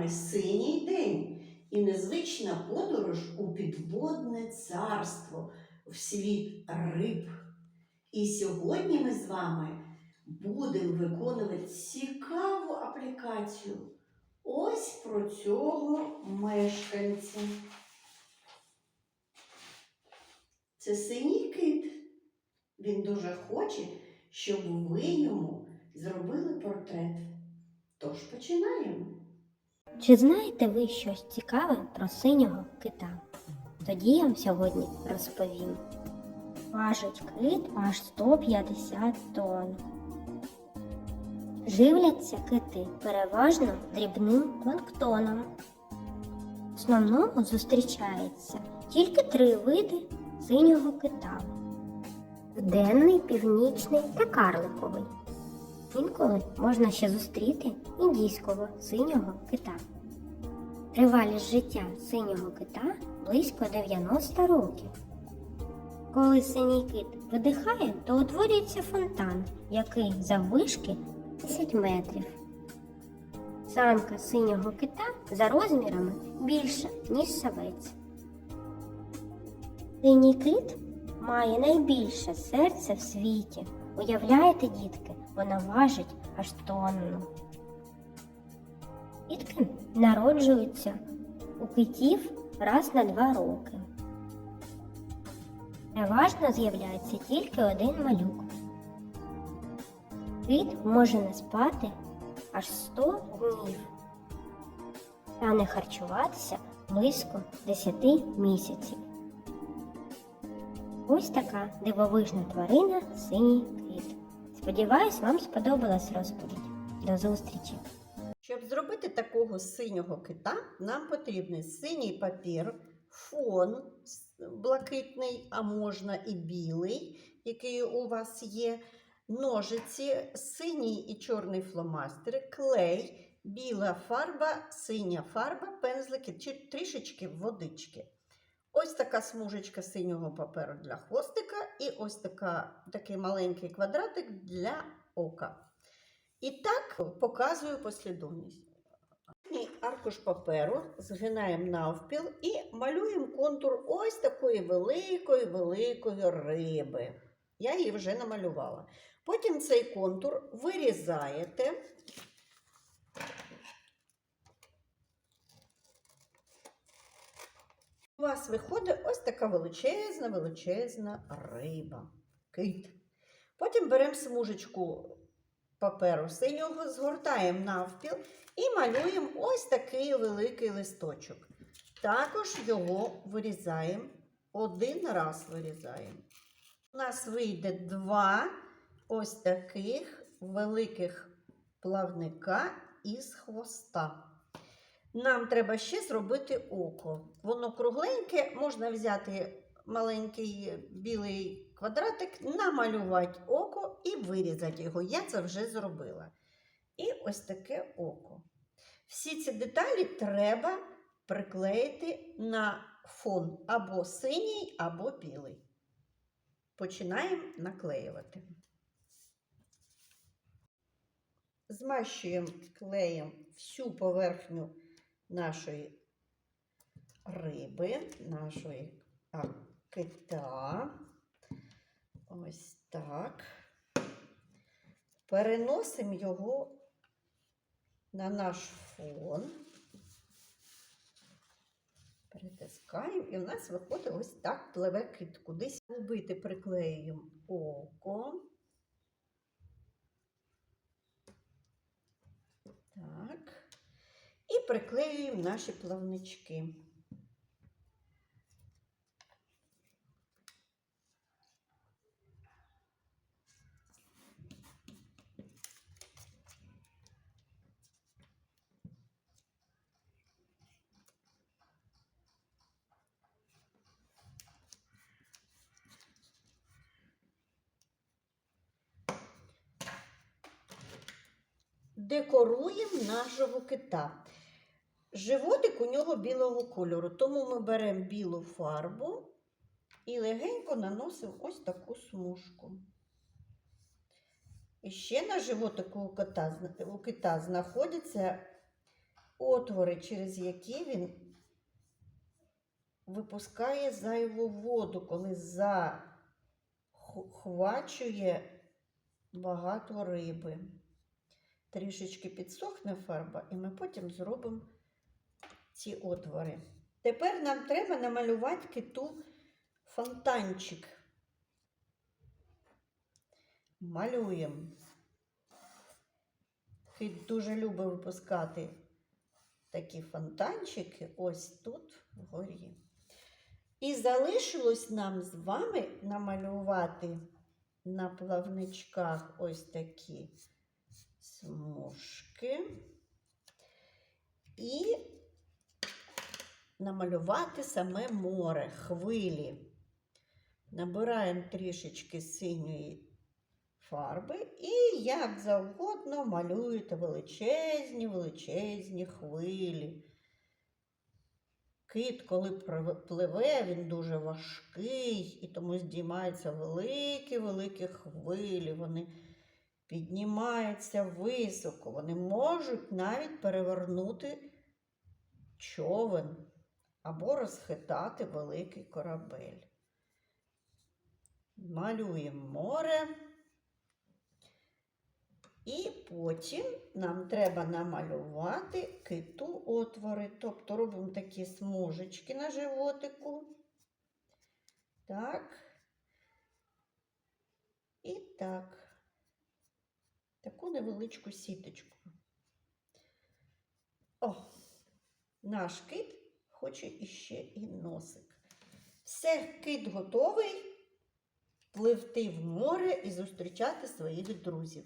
вами синій день і незвична подорож у підводне царство, в світ риб. І сьогодні ми з вами будемо виконувати цікаву аплікацію. Ось про цього мешканця. Це синій кит. Він дуже хоче, щоб ви йому зробили портрет. Тож починаємо. Чи знаєте ви щось цікаве про синього кита? Тоді я вам сьогодні розповім. Важить кит аж 150 тонн. Живляться кити переважно дрібним планктоном. В основному зустрічається тільки три види синього кита: денний, північний та карликовий. Інколи можна ще зустріти індійського синього кита. Тривалість життя синього кита близько 90 років. Коли синій кит видихає, то утворюється фонтан, який заввишки 10 метрів. Самка синього кита за розмірами більша, ніж савець. Синій кит має найбільше серце в світі. Уявляєте, дітки, вона важить аж тонну. Дітки народжуються у китів раз на два роки. Переважно з'являється тільки один малюк. Кит може не спати аж 100 днів та не харчуватися близько 10 місяців. Ось така дивовижна тварина синій кит. Сподіваюсь, вам сподобалась розповідь. До зустрічі! Щоб зробити такого синього кита, нам потрібен синій папір, фон блакитний, а можна і білий, який у вас є, ножиці, синій і чорний фломастери, клей, біла фарба, синя фарба, пензлики, трішечки водички. Ось така смужечка синього паперу для хвостика і ось така, такий маленький квадратик для ока. І так показую послідовність. Аркуш паперу згинаємо навпіл і малюємо контур ось такої великої великої риби. Я її вже намалювала. Потім цей контур вирізаєте. У вас виходить ось така величезна, величезна риба. Кит. Потім беремо смужечку паперу синього, згортаємо навпіл і малюємо ось такий великий листочок. Також його вирізаємо, один раз вирізаємо. У нас вийде два ось таких великих плавника із хвоста. Нам треба ще зробити око. Воно кругленьке, можна взяти маленький білий квадратик, намалювати око і вирізати його. Я це вже зробила. І ось таке око. Всі ці деталі треба приклеїти на фон або синій, або білий. Починаємо наклеювати. Змащуємо клеєм всю поверхню нашої риби, нашої а, кита. Ось так. Переносимо його на наш фон. Притискаємо, і в нас виходить ось так пливе кит. Кудись убити приклеюємо око. Так. І приклеюємо наші плавнички. Декоруємо нашого кита. Животик у нього білого кольору, тому ми беремо білу фарбу і легенько наносимо ось таку смужку. І ще на животику у кота, у кита знаходяться отвори, через які він випускає зайву воду, коли захвачує багато риби. Трішечки підсохне фарба, і ми потім зробимо ці отвори. Тепер нам треба намалювати киту фонтанчик. Малюємо. Кит дуже любить випускати такі фонтанчики ось тут вгорі. І залишилось нам з вами намалювати на плавничках ось такі смужки і намалювати саме море, хвилі. Набираємо трішечки синьої фарби і як завгодно малюєте величезні, величезні хвилі. Кит, коли пливе, він дуже важкий, і тому здіймаються великі-великі хвилі. Вони піднімаються високо. Вони можуть навіть перевернути човен або розхитати великий корабель. Малюємо море. І потім нам треба намалювати киту отвори. Тобто робимо такі смужечки на животику. Так. І так. Таку невеличку сіточку. О, наш кит хоче іще і носик. Все, кит готовий пливти в море і зустрічати своїх друзів.